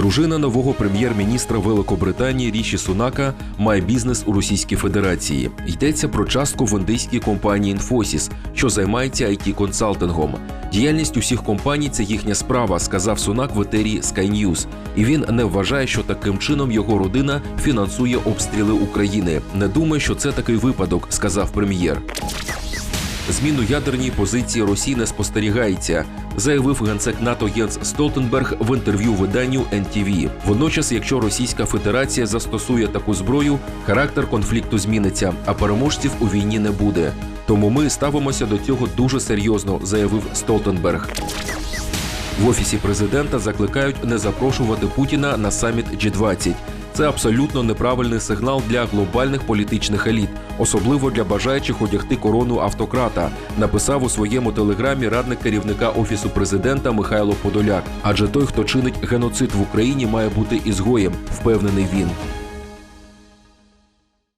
Дружина нового прем'єр-міністра Великобританії Ріші Сунака має бізнес у Російській Федерації. Йдеться про частку в індийській компанії Infosys, що займається it консалтингом. Діяльність усіх компаній це їхня справа, сказав Сунак в етері Sky News. І він не вважає, що таким чином його родина фінансує обстріли України. Не думає, що це такий випадок, сказав прем'єр. Зміну ядерній позиції Росії не спостерігається, заявив генсек НАТО Єнс Столтенберг в інтерв'ю виданню NTV. Водночас, якщо Російська Федерація застосує таку зброю, характер конфлікту зміниться, а переможців у війні не буде. Тому ми ставимося до цього дуже серйозно, заявив Столтенберг. В офісі президента закликають не запрошувати Путіна на саміт G20. Це абсолютно неправильний сигнал для глобальних політичних еліт, особливо для бажаючих одягти корону автократа, написав у своєму телеграмі радник керівника офісу президента Михайло Подоляк. Адже той, хто чинить геноцид в Україні, має бути ізгоєм, впевнений він.